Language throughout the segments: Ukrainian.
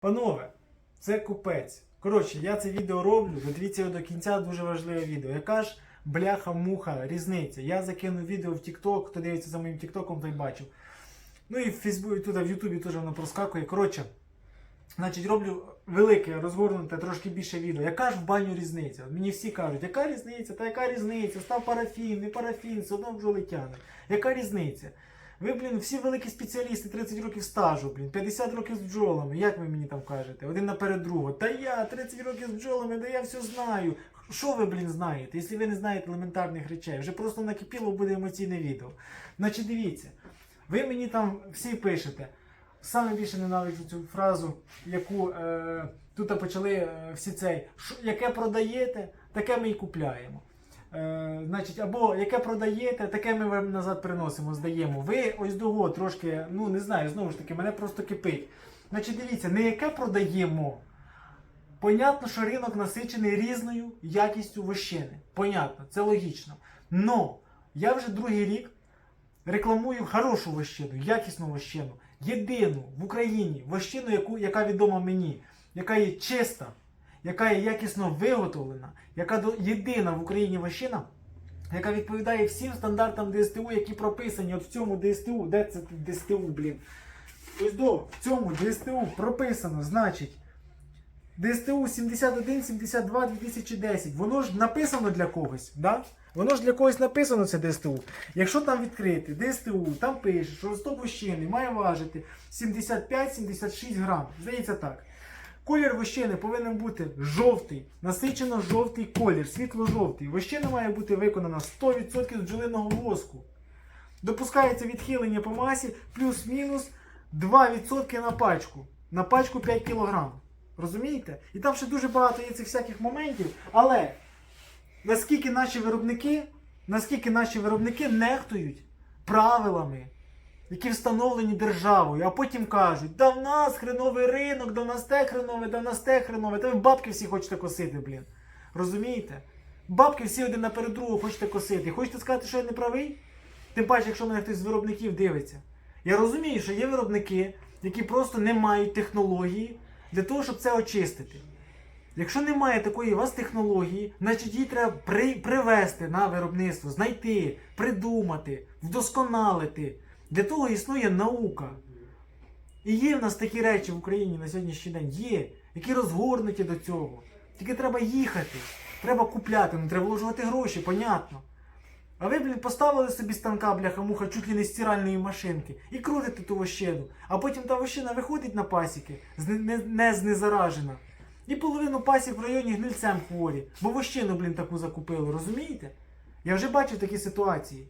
Панове, це купець. Коротше, я це відео роблю, додивіться його до кінця, дуже важливе відео. Яка ж бляха-муха, різниця? Я закину відео в TikTok, хто дивиться за моїм TikTok, той бачив. Ну і в Фейсбуці, тут, в Ютубі теж воно проскакує. Коротше, значить, роблю велике, розгорнуте, трошки більше відео. Яка ж в баню різниця? Мені всі кажуть, яка різниця? Та яка різниця? Став парафін, не парафін, все одно бджоли тягне. Яка різниця? Ви, блін, всі великі спеціалісти, 30 років стажу, блін, 50 років з бджолами. Як ви мені там кажете? Один наперед другого. Та я 30 років з бджолами, да я все знаю. Що ви, блін, знаєте? Якщо ви не знаєте елементарних речей, вже просто накипіло буде емоційне відео. Значить, дивіться, ви мені там всі пишете. Саме більше ненавиджу цю фразу, яку е, тут почали е, всі цей, що, яке продаєте, таке ми і купляємо. Е, значить, або яке продаєте, таке ми вам назад приносимо, здаємо. Ви ось дого трошки, ну не знаю, знову ж таки, мене просто кипить. Значить, дивіться, не яке продаємо. Понятно, що ринок насичений різною якістю вощини. Понятно, це логічно. Но я вже другий рік рекламую хорошу вощину, якісну вощину. Єдину в Україні вощину, яку, яка відома мені, яка є чиста, яка є якісно виготовлена, яка єдина в Україні вощина, яка відповідає всім стандартам ДСТУ, які прописані от в цьому ДСТУ. Де це ДСТУ, блін? Ось до в цьому ДСТУ прописано, значить. ДСТУ 71, 72, 2010. Воно ж написано для когось, да? Воно ж для когось написано це ДСТУ. Якщо там відкрити ДСТУ, там пише, що листок вощини має важити 75-76 грам. Здається так. Колір вощини повинен бути жовтий, насичено жовтий колір, світло-жовтий. Вощина має бути виконана 100% з бджолиного воску. Допускається відхилення по масі плюс-мінус 2% на пачку. На пачку 5 кг. Розумієте? І там ще дуже багато є цих всяких моментів. Але наскільки наші виробники, наскільки наші виробники нехтують правилами, які встановлені державою, а потім кажуть, да в нас хреновий ринок, да в нас те хренове, да в нас те хренове, та ви бабки всі хочете косити, блін. Розумієте? Бабки всі один наперед другого хочете косити. Хочете сказати, що я не правий? Тим паче, якщо мене хтось з виробників дивиться. Я розумію, що є виробники, які просто не мають технології для того, щоб це очистити. Якщо немає такої у вас технології, значить її треба при, привести на виробництво, знайти, придумати, вдосконалити. Для того існує наука. І є в нас такі речі в Україні на сьогоднішній день, є, які розгорнуті до цього. Тільки треба їхати, треба купляти, ну треба вложувати гроші, понятно. А ви, блін, поставили собі станка, бляха-муха, чуть ли не стиральної машинки і крутите ту вощину. А потім та вощина виходить на пасіки, не, не знезаражена. І половину пасік в районі гнильцем хворі. Бо вощину, блін, таку закупили, розумієте? Я вже бачив такі ситуації.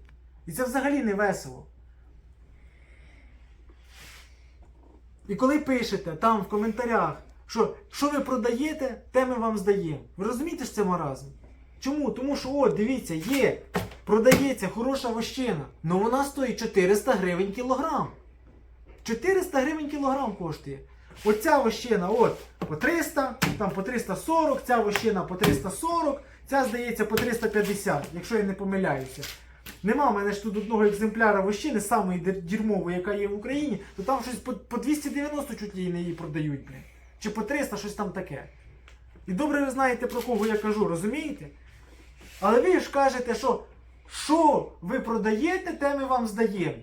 І це взагалі не весело. І коли пишете там в коментарях, що що ви продаєте, те ми вам здаємо. Ви розумієте ж це маразм? Чому? Тому що, от, дивіться, є, продається хороша вощина, але вона стоїть 400 гривень кілограм. 400 гривень кілограм коштує. Оця вощина, от, по 300, там по 340, ця вощина по 340, ця, здається, по 350, якщо я не помиляюся. Нема в мене ж тут одного екземпляра вощини, самої дерьмової, яка є в Україні, то там щось по, по 290 чуть ли не її продають, блін. Чи по 300, щось там таке. І добре ви знаєте, про кого я кажу, розумієте? Але ви ж кажете, що що ви продаєте, те ми вам здаємо.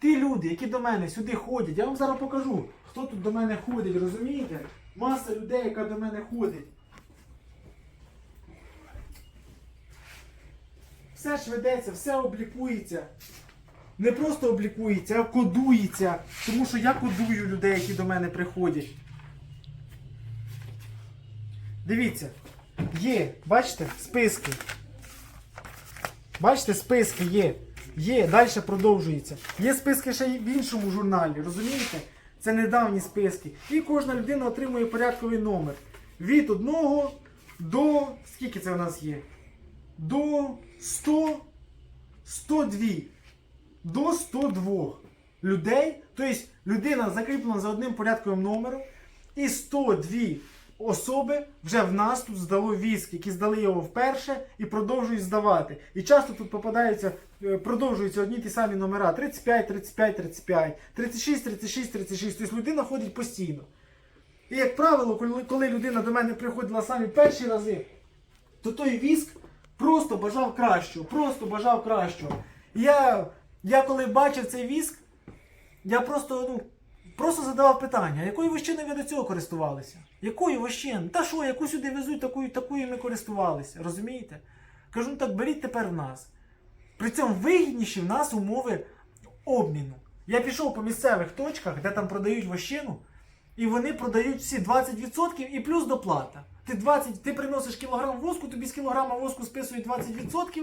Ті люди, які до мене сюди ходять, я вам зараз покажу, хто тут до мене ходить, розумієте? Маса людей, яка до мене ходить. Все ж ведеться, все облікується. Не просто облікується, а кодується. Тому що я кодую людей, які до мене приходять. Дивіться, є, бачите, списки. Бачите, списки є. Є, далі продовжується. Є списки ще й в іншому журналі, розумієте? Це недавні списки. І кожна людина отримує порядковий номер. Від 1 до. Скільки це у нас є? До 100, 102. До 102 людей. Тобто людина закріплена за одним порядковим номером. І 102 особи вже в нас тут здало віск, які здали його вперше і продовжують здавати. І часто тут попадаються, е, продовжуються одні ті самі номера: 35, 35, 35, 36, 36, 36. Тобто людина ходить постійно. І як правило, коли, людина до мене приходила самі перші рази, то той віск просто бажав кращого, просто бажав кращого. Я, я коли бачив цей віск, я просто, ну, просто задавав питання, якою вощиною ви до цього користувалися? Якою вощиною? Та що, яку сюди везуть, такою, такою ми користувалися. Розумієте? Кажу, ну так беріть тепер в нас. При цьому вигідніші в нас умови обміну. Я пішов по місцевих точках, де там продають вощину, і вони продають всі 20% і плюс доплата. Ти 20, ти приносиш кілограм воску, тобі з кілограма воску списують 20%.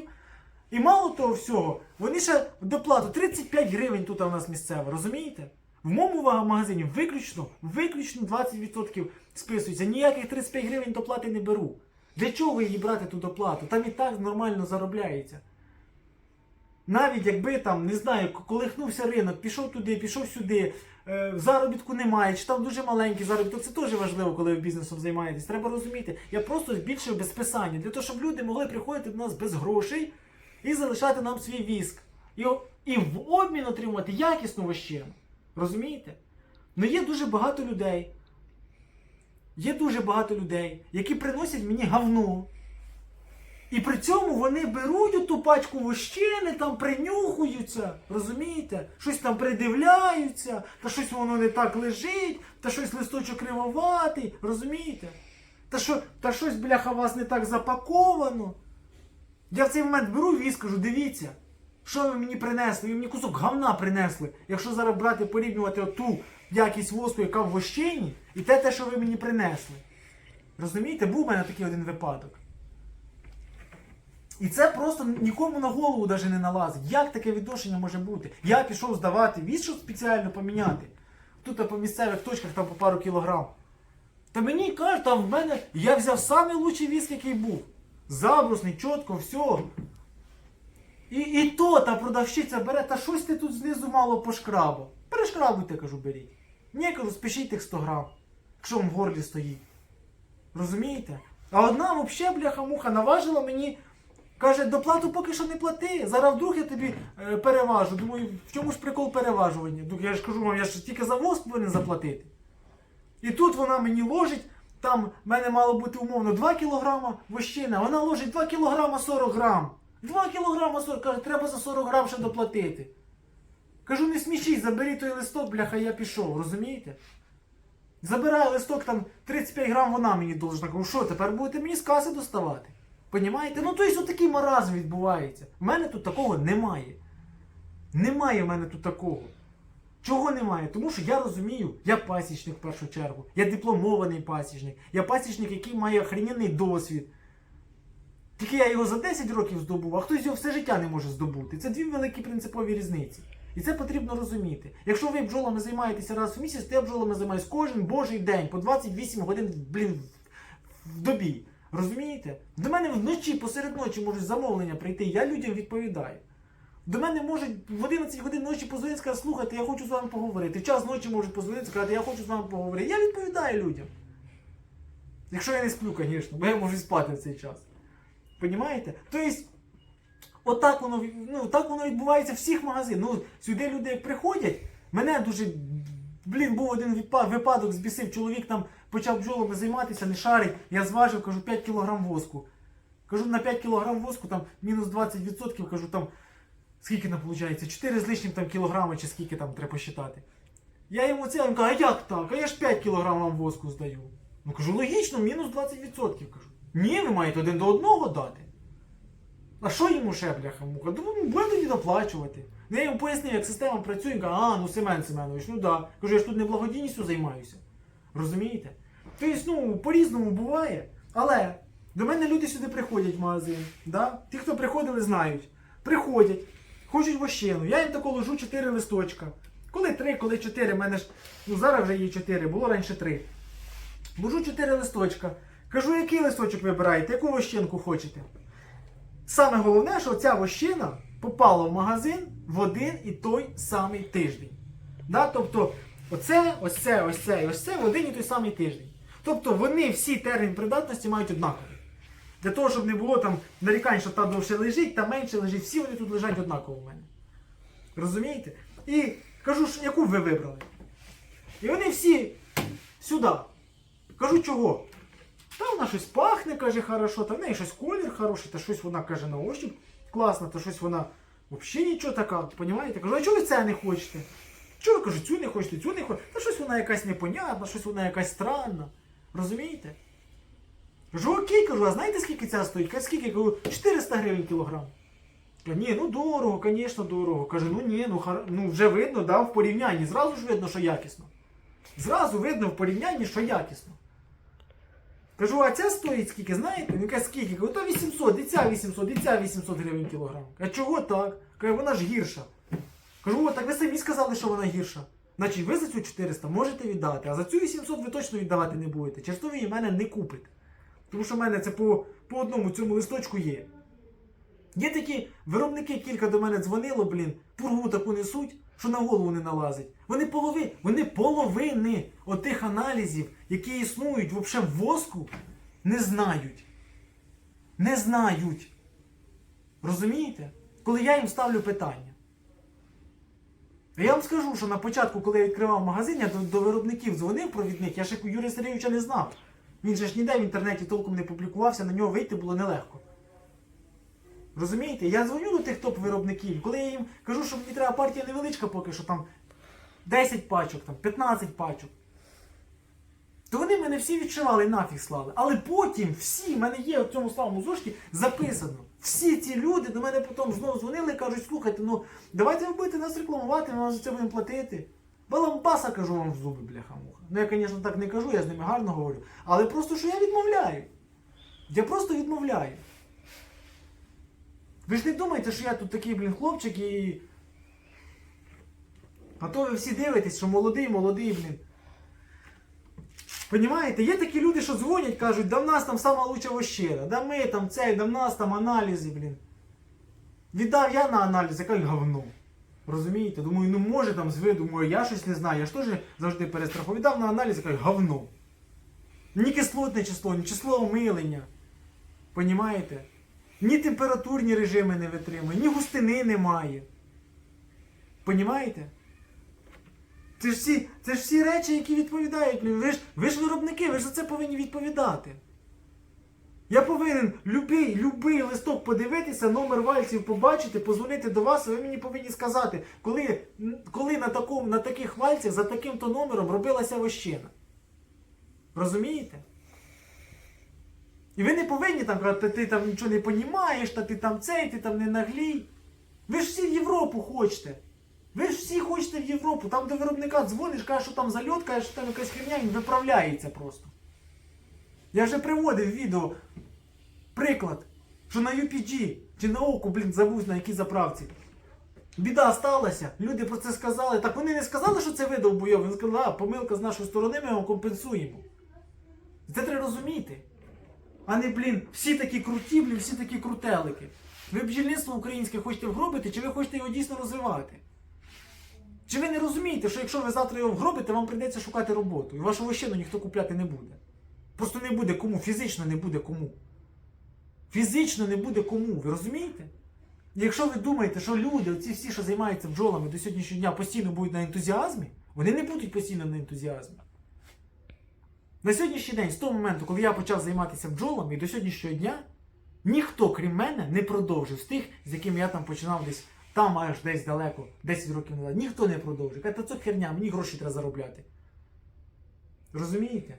І мало того всього, вони ще доплату 35 гривень тут у нас місцево, розумієте? В моєму магазині виключно, виключно 20% списується. Ніяких 35 гривень доплати не беру. Для чого її брати ту доплату? Там і так нормально заробляється. Навіть якби там, не знаю, колихнувся ринок, пішов туди, пішов сюди, заробітку немає, чи там дуже маленький заробіток, це теж важливо, коли ви бізнесом займаєтесь. Треба розуміти. Я просто збільшив без списання, для того, щоб люди могли приходити до нас без грошей і залишати нам свій віск. І, і в обмін отримувати якісну вощину. Розумієте? Ну є дуже багато людей. Є дуже багато людей, які приносять мені говно. І при цьому вони беруть ту пачку вощини, там принюхуються, розумієте? Щось там придивляються, та щось воно не так лежить, та щось листочок кривоватий, розумієте? Та, що, та щось, бляха, вас не так запаковано. Я в цей момент беру і скажу, дивіться, що ви мені принесли? Ви мені кусок говна принесли. Якщо зараз брати порівнювати оту якість воску, яка в вощині, і те, те, що ви мені принесли. Розумієте, був у мене такий один випадок. І це просто нікому на голову навіть не налазить. Як таке відношення може бути? Я пішов здавати віз, щоб спеціально поміняти. Тут по місцевих точках там по пару кілограм. Та мені кажуть, там в мене я взяв самий лучший віск, який був. Забрусний, чітко, все. І, і то та продавщиця бере, та щось ти тут знизу мало пошкрабав. Перешкрабуйте, кажу, беріть. Ні, кажу, спішіть тих 100 грам, якщо вам в горлі стоїть. Розумієте? А одна взагалі, бляха-муха, наважила мені, каже, доплату поки що не плати. Зараз вдруг я тобі е, переважу. Думаю, в чому ж прикол переважування? Думаю, Я ж кажу вам, я ж тільки за воск повинен заплатити. І тут вона мені ложить, там в мене мало бути умовно 2 кілограма вощини, вона ложить 2 кілограма 40 грам. 2 кілограма 40, каже, треба за 40 грам ще доплатити. Кажу, не смішіть, заберіть той листок, бляха, я пішов, розумієте? Забираю листок, там 35 грам вона мені должна. Кажу, що тепер будете мені з каси доставати? Понімаєте? Ну, тобто отакий маразм відбувається. У мене тут такого немає. Немає в мене тут такого. Чого немає? Тому що я розумію, я пасічник в першу чергу. Я дипломований пасічник. Я пасічник, який має охрененний досвід. Тільки я його за 10 років здобув, а хтось його все життя не може здобути. Це дві великі принципові різниці. І це потрібно розуміти. Якщо ви бджолами займаєтеся раз в місяць, то я бджолами займаюся кожен божий день по 28 годин, блін, в добі. Розумієте? До мене вночі, посеред ночі можуть замовлення прийти, я людям відповідаю. До мене можуть в 11 годин ночі позвонити сказати, слухайте, я хочу з вами поговорити. В час ночі можуть позвонити сказати, я хочу з вами поговорити. Я відповідаю людям. Якщо я не сплю, звісно, бо я можу спати в цей час. Понімаєте? Тобто, отак воно, ну, так воно відбувається в всіх магазинах. Ну, сюди люди приходять, мене дуже. Блін, був один випадок, збісив, чоловік там почав бджолами займатися, не шарить. Я зважив, кажу, 5 кг воску. Кажу, на 5 кг воску там мінус 20%, кажу, там скільки там виходить? 4 з лишнім там кілограми чи скільки там треба посчитати. Я йому це, він каже, а як так? А я ж 5 кг воску здаю. Ну кажу, логічно, мінус 20%. кажу. Ні, ви маєте один до одного дати. А що йому ще, бляха муха? Думаю, буде тоді доплачувати. Ну, я йому пояснив, як система працює, він каже, а, ну Семен Семенович, ну да. Кажу, я ж тут не благодійністю займаюся. Розумієте? Тобто, ну, по-різному буває. Але до мене люди сюди приходять в магазин. Да? Ті, хто приходили, знають. Приходять, хочуть вощину. Я їм тако ложу 4 листочка. Коли 3, коли 4, в мене ж, ну зараз вже є 4, було раніше 3. Ложу 4 листочка. Кажу, який листочок вибираєте, яку вощинку хочете. Саме головне, що ця вощина попала в магазин в один і той самий тиждень. Да? Тобто, оце, ось це, ось це ось це в один і той самий тиждень. Тобто вони всі термін придатності мають однаковий. Для того, щоб не було там нарікань, що та довше лежить, та менше лежить, всі вони тут лежать однаково в мене. Розумієте? І кажу, яку ви вибрали? І вони всі сюди. Кажу, чого? Та вона щось пахне, каже, хорошо, та в неї щось колір хороший, та щось вона каже на ощупь класно, та щось вона взагалі нічого така, понімаєте? Кажу, а чого ви це не хочете? Чого ви кажу, цю не хочете, цю не хочете? Та щось вона якась непонятна, щось вона якась странна. Розумієте? Кажу, окей, кажу, а знаєте скільки ця стоїть? Каже, скільки? Кажу, 400 гривень кілограм. Каже, ні, ну дорого, звісно, дорого. Каже, ну ні, ну, хар... ну вже видно, да, в порівнянні. Зразу ж видно, що якісно. Зразу видно в порівнянні, що якісно. Кажу, а ця стоїть скільки, знаєте? Він каже, скільки? Кажу, то 800, і ця 800, і ця 800 гривень кілограм. А чого так? Каже, вона ж гірша. Кажу, о, так ви самі сказали, що вона гірша. Значить, ви за цю 400 можете віддати, а за цю 800 ви точно віддавати не будете. Через ви її в мене не купите. Тому що в мене це по, по одному цьому листочку є. Є такі виробники, кілька до мене дзвонило, блін, пургу таку несуть, що на голову не налазить. Вони полови, вони половини отих аналізів, які існують взагалі в воску, не знають. Не знають. Розумієте? Коли я їм ставлю питання. Я вам скажу, що на початку, коли я відкривав магазин, я до, до виробників дзвонив провідник, я ще Юрія Сергійовича не знав. Він же ж ніде в інтернеті толком не публікувався, на нього вийти було нелегко. Розумієте? Я дзвоню до тих топ-виробників, коли я їм кажу, що мені треба партія невеличка поки що там 10 пачок, там 15 пачок. То вони мене всі відшивали і нафіг слали. Але потім всі, в мене є в цьому славному зошиті записано. Всі ці люди до мене потім знову дзвонили і кажуть, слухайте, ну давайте ви будете нас рекламувати, ми вам за це будемо платити. Балампаса кажу вам в зуби, бляха-муха. Ну я, звісно, так не кажу, я з ними гарно говорю. Але просто що я відмовляю. Я просто відмовляю. Ви ж не думаєте, що я тут такий, блін, хлопчик і. А то ви всі дивитесь, що молодий, молодий, блін. Понімаєте, є такі люди, що дзвонять, кажуть, да в нас там сама лучша вощера, да ми там цей, да в нас там аналізи, блін. Віддав я на аналіз, яке говно. Розумієте? Думаю, ну може там з виду, думаю, я щось не знаю, я ж теж завжди перестрахую. Віддав на аналіз, яке говно. Ні кислотне число, ні число омилення. Понімаєте? Ні температурні режими не витримує, ні густини немає. Понімаєте? Це ж всі, це ж всі речі, які відповідають. Ви ж, ви ж виробники, ви ж за це повинні відповідати. Я повинен любий, любий листок подивитися, номер вальців побачити, позвонити до вас, і ви мені повинні сказати, коли, коли на, такому, на таких вальцях за таким-то номером робилася вощина. Розумієте? І ви не повинні там казати, ти там нічого не понімаєш, та ти там цей, ти там не наглій. Ви ж всі в Європу хочете. Ви ж всі хочете в Європу. Там до виробника дзвониш, кажеш, що там зальот, кажеш, що там якась херня, він виправляється просто. Я вже приводив відео, приклад, що на UPG чи на оку, блін, забув на якій заправці. Біда сталася, люди про це сказали. Так вони не сказали, що це видав бойов. Вони сказали, а помилка з нашої сторони, ми його компенсуємо. Це треба розуміти. А не, блін, всі такі круті, блін, всі такі крутелики. Ви бджільництво українське хочете вгробити, чи ви хочете його дійсно розвивати? Чи ви не розумієте, що якщо ви завтра його вгробите, вам прийдеться шукати роботу, і вашу вощину ніхто купляти не буде. Просто не буде кому, фізично не буде кому. Фізично не буде кому, ви розумієте? І якщо ви думаєте, що люди, оці всі, що займаються бджолами до сьогоднішнього дня, постійно будуть на ентузіазмі, вони не будуть постійно на ентузіазмі. На сьогоднішній день, з того моменту, коли я почав займатися бджолами, і до сьогоднішнього дня, ніхто, крім мене, не продовжив з тих, з якими я там починав десь там аж десь далеко, 10 років назад. Ніхто не продовжив. Каже, та це херня, мені гроші треба заробляти. Розумієте?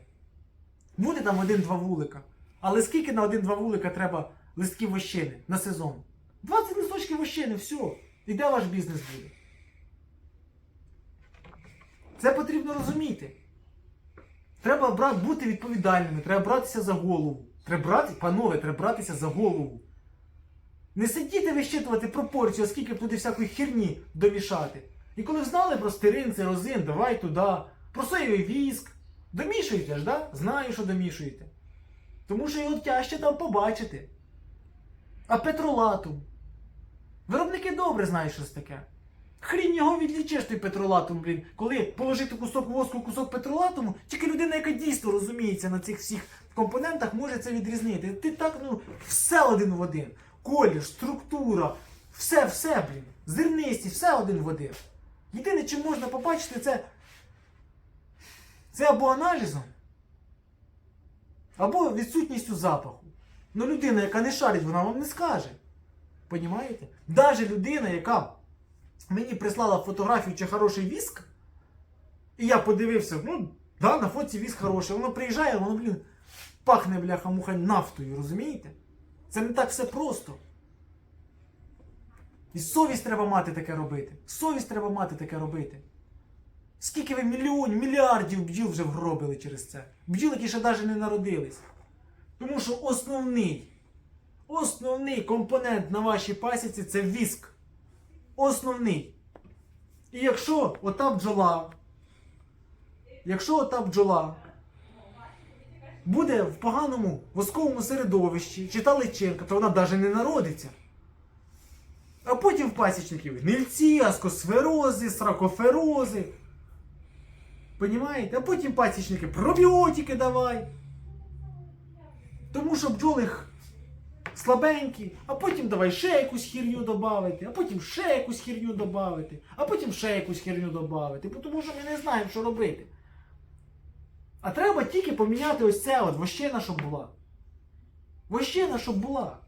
Буде там один-два вулика. Але скільки на один-два вулика треба листків вощини на сезон? 20 листочків вощини, все. І де ваш бізнес буде? Це потрібно розуміти. Треба брати, бути відповідальними, треба братися за голову. Треба брати, панове, треба братися за голову. Не сидіти вищитувати пропорцію, скільки туди всякої херні домішати. І коли знали про стирин, церозин, давай туди. Про соєвий віск. Домішуєте ж, да? Знаю, що домішуєте. Тому що його тяжче там побачити. А петролатум. Виробники добре знають, що це таке. Хрінь його відлічиш той петролатум, блін. Коли положити кусок воску, кусок петролатуму, тільки людина, яка дійсно розуміється на цих всіх компонентах, може це відрізнити. Ти так, ну, все один в один. Колір, структура, все, все, блін. Зернисті, все один в один. Єдине, чим можна побачити, це. Це або аналізом, Або відсутністю запаху. Ну людина, яка не шарить, вона вам не скаже. Понімаєте? Даже людина, яка мені прислала фотографію чи хороший віск, і я подивився, ну, да, на фотці віск хороший, воно приїжджає, воно, блін, пахне бляха-муха нафтою, розумієте? Це не так все просто. І совість треба мати таке робити. Совість треба мати таке робити. Скільки ви мільйонів, мільярдів бджіл вже вгробили через це? Бджіл, які ще навіть не народились. Тому що основний, основний компонент на вашій пасіці це віск. Основний. І якщо ота бджола, якщо ота бджола буде в поганому восковому середовищі, чи та личинка, то вона навіть не народиться. А потім в пасічників гнильці, аскосферози, сракоферози. Понімаєте? А потім пасічники пробіотики давай. Тому що бджоли слабенькі, а потім давай ще якусь хірню додати, а потім ще якусь хірню додати, а потім ще якусь хірню додати, тому що ми не знаємо, що робити. А треба тільки поміняти ось це от вощина, щоб була. Вощина, щоб була.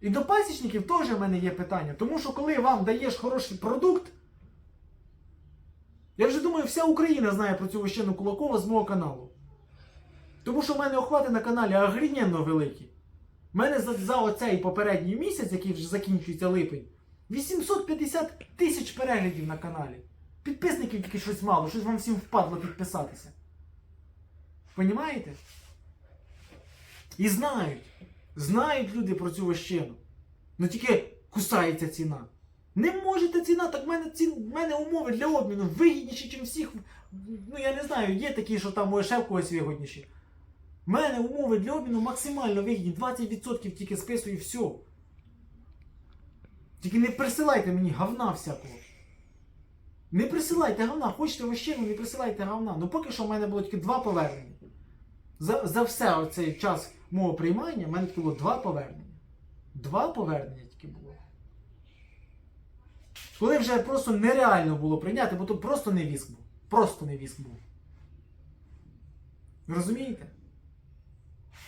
І до пасічників теж в мене є питання. Тому що коли вам даєш хороший продукт, я вже думаю, вся Україна знає про цю вощину Кулакова з мого каналу. Тому що в мене охвати на каналі агріненно великі. У мене за, за оцей попередній місяць, який вже закінчується липень, 850 тисяч переглядів на каналі. Підписників тільки щось мало, щось вам всім впадло підписатися. Понімаєте? І знають. Знають люди про цю вощину. Ну тільки кусається ціна. Не можете ціна, так в мене, ці, в мене умови для обміну вигідніші, ніж всіх. Ну я не знаю, є такі, що там може ще в когось вигідніші. В мене умови для обміну максимально вигідні. 20% тільки списую і все. Тільки не присилайте мені говна всякого. Не присилайте говна, хочете вощину, не присилайте говна. Ну поки що в мене було тільки два повернення. За, за все оцей час мого приймання в мене тільки було два повернення. Два повернення тільки було. Коли вже просто нереально було прийняти, бо тут просто не віск був. Просто не віск був. Розумієте?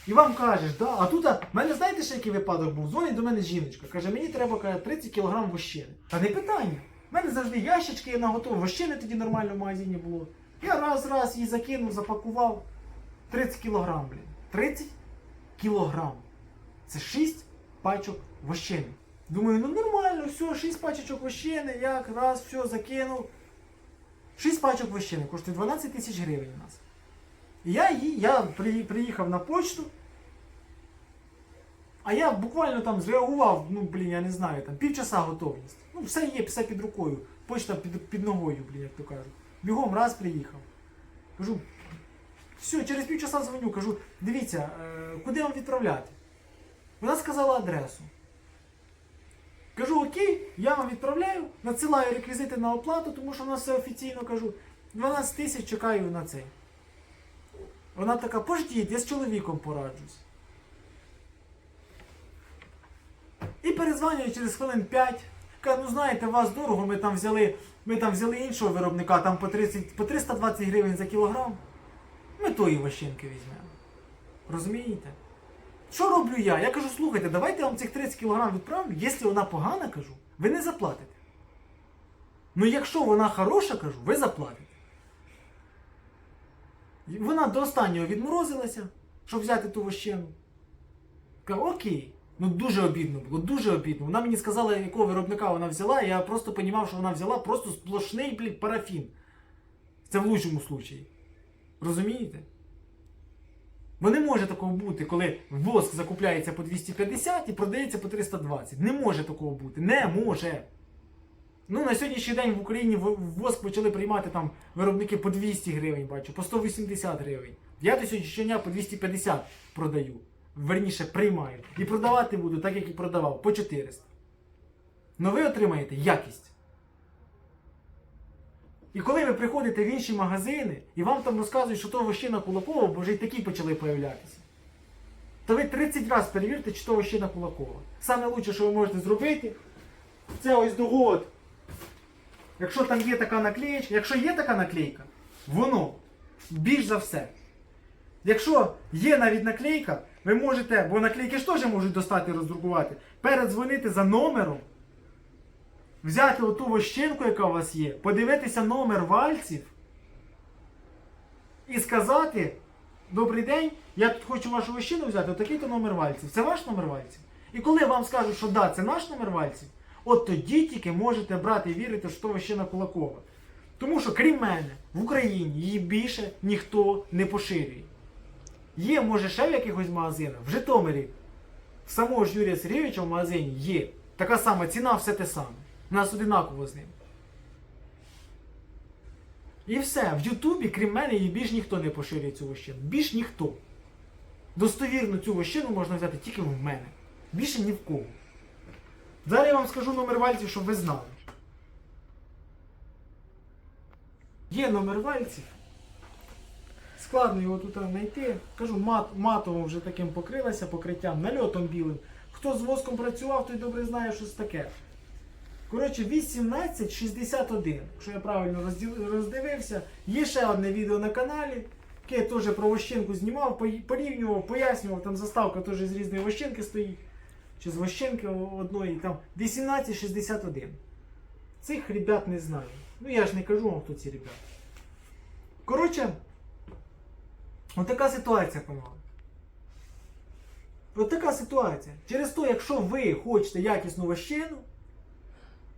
І вам кажеш, да, а тут, в мене знаєте, ще який випадок був? Дзвонить до мене жіночка, каже, мені треба каже, 30 кг вощини. Та не питання. У мене завжди ящички є наготові, вощини тоді нормально в магазині було. Я раз раз її закинув, запакував. 30 кг, блін. 30 кг. Це 6 пачок вощини. Думаю, ну нормально, все, 6 пачок вощини, як раз, все, закинув. 6 пачок вощини коштує 12 тисяч гривень у нас. І я, я приїхав на почту. А я буквально там зреагував, ну блін, я не знаю, там півчаса готовність. Все є, все під рукою. Почта під, під ногою, блін, як то кажуть. Бігом раз приїхав. Кажу, все, через півчаса дзвоню, кажу, дивіться, е, куди вам відправляти? Вона сказала адресу. Кажу, окей, я вам відправляю, надсилаю реквізити на оплату, тому що в нас все офіційно кажу. 12 тисяч чекаю на цей. Вона така, пождіть, я з чоловіком пораджусь. І перезванює через хвилин 5. Каже, ну знаєте, вас дорого, ми там взяли, ми там взяли іншого виробника, там по, 30, по 320 гривень за кілограм. Ми тої ващинки візьмемо. Розумієте? Що роблю я? Я кажу, слухайте, давайте я вам цих 30 кг відправлю. Якщо вона погана, кажу, ви не заплатите. Ну якщо вона хороша, кажу, ви заплатите. Вона до останнього відморозилася, щоб взяти ту вощину. Кажу, окей. Ну дуже обідно було, дуже обідно. Вона мені сказала, якого виробника вона взяла, і я просто розумів, що вона взяла просто сплошний блін, парафін. Це в лучшому случаї. Розумієте? Бо не може такого бути, коли воск закупляється по 250 і продається по 320. Не може такого бути. Не може. Ну, на сьогоднішній день в Україні воск почали приймати там виробники по 200 гривень, бачу, по 180 гривень. Я до сьогоднішнього дня по 250 продаю. Верніше приймаю. І продавати буду так, як і продавав, по 400. Но ви отримаєте якість. І коли ви приходите в інші магазини і вам там розказують, що то вощина Кулакова, бо вже й такі почали появлятися, то ви 30 разів перевірте, чи то вощина Кулакова. Саме лучше, що ви можете зробити, це ось догод. Якщо там є така наклеєчка, якщо є така наклейка, воно більш за все Якщо є навіть наклейка, ви можете, бо наклейки ж теж можуть достати і роздрукувати, передзвонити за номером, взяти оту вощинку, яка у вас є, подивитися номер вальців і сказати: Добрий день, я тут хочу вашу вощину взяти, отакий-то номер вальців. Це ваш номер вальців? І коли вам скажуть, що да, це наш номер вальців, от тоді тільки можете брати і вірити, що то вощина Кулакова. Тому що, крім мене, в Україні її більше ніхто не поширює. Є, може, ще в якихось магазинах, в Житомирі, в самого ж Юрія Сергійовича в магазині є. Така сама ціна, все те саме. У нас одинаково з ним. І все. В Ютубі, крім мене, її більш ніхто не поширює цю вощину. Більш ніхто. Достовірну цю вощину можна взяти тільки в мене. Більше ні в кого. Зараз я вам скажу номер вальців, щоб ви знали. Є номер вальців. Складно його тут знайти. Кажу, мат, матово вже таким покрилася покриттям, нальотом білим. Хто з воском працював, той добре знає, що це таке. Коротше, 1861. Якщо я правильно роздивився, є ще одне відео на каналі, яке я теж про вощинку знімав, порівнював, пояснював, там заставка теж з різної вощинки стоїть. Чи з вощинки одної, там 1861. Цих ребят не знаю. Ну я ж не кажу вам, хто ці ребята. Коротше, от така ситуація, панове. От така ситуація. Через то, якщо ви хочете якісну вощину,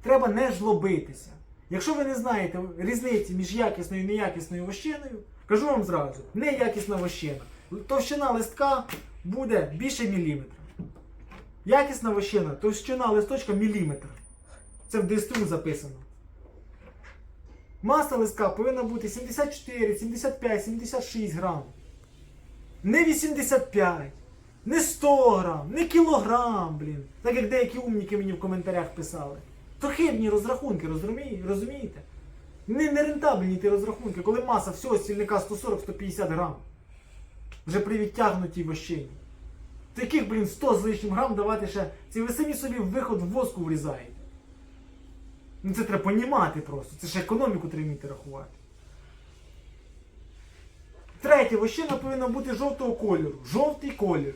треба не жлобитися. Якщо ви не знаєте різниці між якісною і неякісною вощиною, кажу вам зразу, неякісна вощина. Товщина листка буде більше міліметра. Якісна вощина, товщина листочка міліметр. Це в ДСТУ записано. Маса листка повинна бути 74, 75, 76 грам. Не 85, не 100 грам, не кілограм, блін. Так як деякі умніки мені в коментарях писали. То хибні розрахунки, розумієте? Не, нерентабельні ті розрахунки, коли маса всього стільника 140-150 грам. Вже при відтягнутій вощині. Таких, блін, 100 з лишнім грам давати ще. Це ви самі собі виход в воску врізаєте. Ну це треба понімати просто. Це ж економіку треба вміти рахувати. Третє, вощина повинна бути жовтого кольору. Жовтий колір.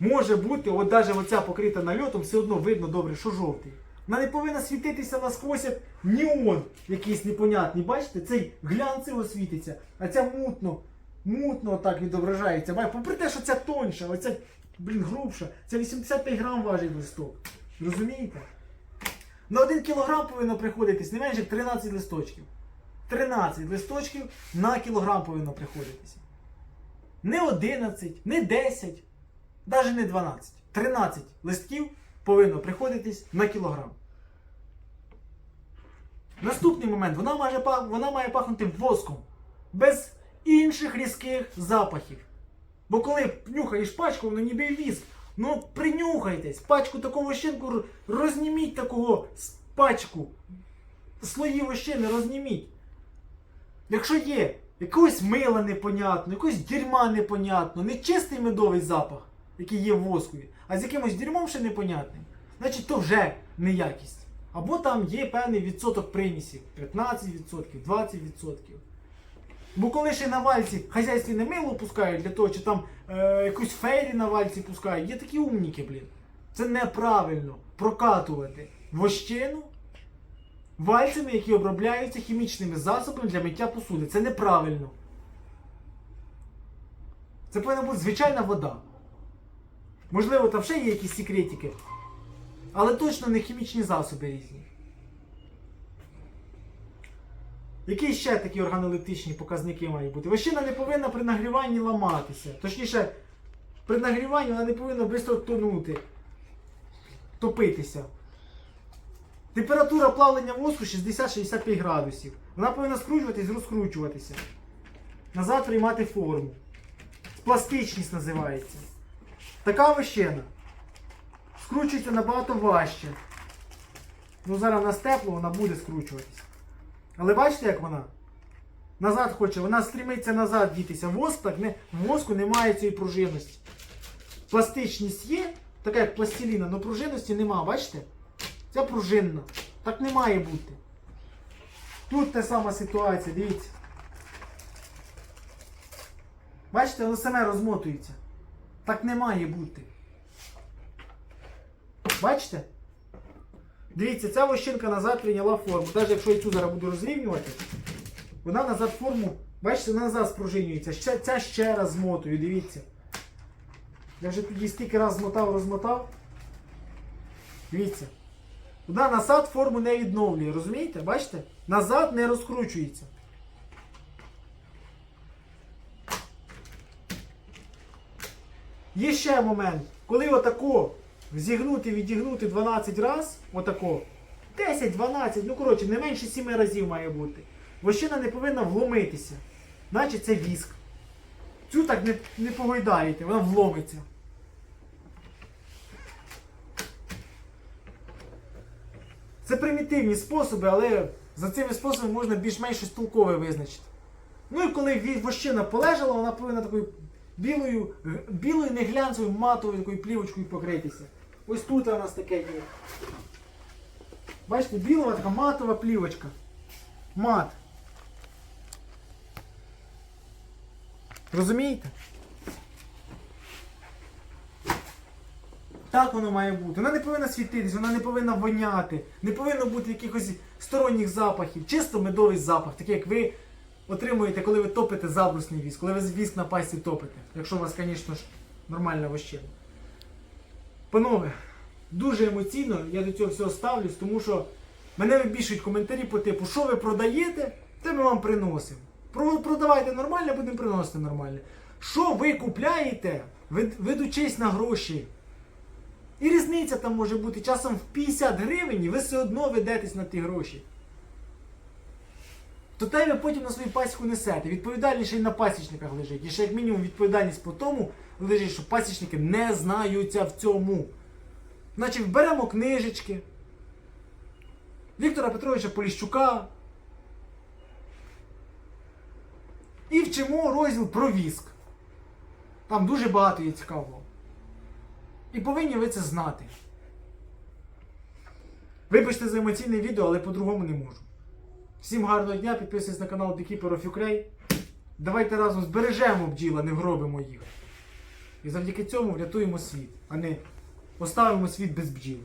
Може бути, от навіть оця покрита нальотом, все одно видно добре, що жовтий. Вона не повинна світитися насквозь як неон якийсь непонятний. Бачите, цей глянцево світиться, а ця мутно, мутно так відображається. Попри те, що ця тоньша, оця, блін, грубша, це 85 грам важить листок. Розумієте? На 1 кілограм повинно приходитись не менше 13 листочків. 13 листочків на кілограм повинно приходитися. Не 11, не 10, навіть не 12. 13 листків повинно приходитись на кілограм. Наступний момент. Вона має, вона має пахнути воском. Без інших різких запахів. Бо коли нюхаєш пачку, воно ніби віск. Ну принюхайтесь, пачку такого вощинку розніміть такого пачку. Слої вощини розніміть. Якщо є якогось мила непонятно, якогось дерьма непонятно, не чистий медовий запах, який є в воскові, а з якимось дерьмом ще непонятним, значить то вже неякість. Або там є певний відсоток примісів 15%, 20%. Бо коли ще на вальці хазяйственне мило пускають для того, чи там е, якусь фейрі на вальці пускають, є такі умніки, блін. Це неправильно прокатувати вощину вальцями, які обробляються хімічними засобами для миття посуди. Це неправильно. Це повинна бути звичайна вода. Можливо, там ще є якісь секретики, але точно не хімічні засоби різні. Які ще такі органолептичні показники мають бути? Вощина не повинна при нагріванні ламатися. Точніше, при нагріванні вона не повинна швидко тонути, топитися. Температура плавлення воску 60-65 градусів. Вона повинна скручуватись розкручуватися. Назад приймати форму. Пластичність називається. Така вощина скручується набагато важче. Ну зараз в нас тепло, вона буде скручуватися. Але бачите, як вона? Назад хоче, вона стрімиться назад дітися. Воск так не, в воску немає цієї пружинності. Пластичність є, така як пластиліна, але пружинності нема, бачите? Ця пружинна. Так не має бути. Тут та сама ситуація, дивіться. Бачите, воно саме розмотується. Так не має бути. Бачите? Дивіться, ця вощинка назад прийняла форму. Навіть якщо я цю зараз буду розрівнювати, вона назад форму, бачите, вона назад спружинюється. Ще, ця ще раз змотую, дивіться. Я вже тоді стільки раз змотав, розмотав. Дивіться. Вона назад форму не відновлює, розумієте? Бачите? Назад не розкручується. Є ще момент, коли отако зігнути, відігнути 12 раз, отако, 10, 12, ну коротше, не менше 7 разів має бути. Вощина не повинна вломитися. Наче це віск. Цю так не, не погойдаєте, вона вломиться. Це примітивні способи, але за цими способами можна більш-менш щось толкове визначити. Ну і коли вощина полежала, вона повинна такою білою, білою не глянцевою матовою такою плівочкою покритися. Ось тут у нас таке є. Бачите, біла така матова плівочка. Мат. Розумієте? Так воно має бути. Вона не повинна світитись, вона не повинна воняти, не повинно бути якихось сторонніх запахів. Чисто медовий запах, такий як ви отримуєте, коли ви топите забрусний віск, коли ви віск на пасі топите. Якщо у вас, звісно ж, нормальна вощина. Панове, дуже емоційно я до цього всього ставлюсь, тому що мене вибішують коментарі по типу, що ви продаєте, те ми вам приносимо. Про- Продавайте нормально, будемо приносити нормально. Що ви купляєте, ведучись на гроші? І різниця там може бути часом в 50 гривень, і ви все одно ведетесь на ті гроші. То те ви потім на свою пасіку несете. Відповідальність ще й на пасічниках лежить. І ще як мінімум відповідальність по тому лежить, що пасічники не знаються в цьому. Значить, беремо книжечки. Віктора Петровича Поліщука. І вчимо розділ про віск. Там дуже багато є цікавого. І повинні ви це знати. Вибачте за емоційне відео, але по-другому не можу. Всім гарного дня, підписуйтесь на канал Beekeeper of Ukraine. Давайте разом збережемо бджіла, не вгробимо їх. І завдяки цьому врятуємо світ, а не оставимо світ без бджіл.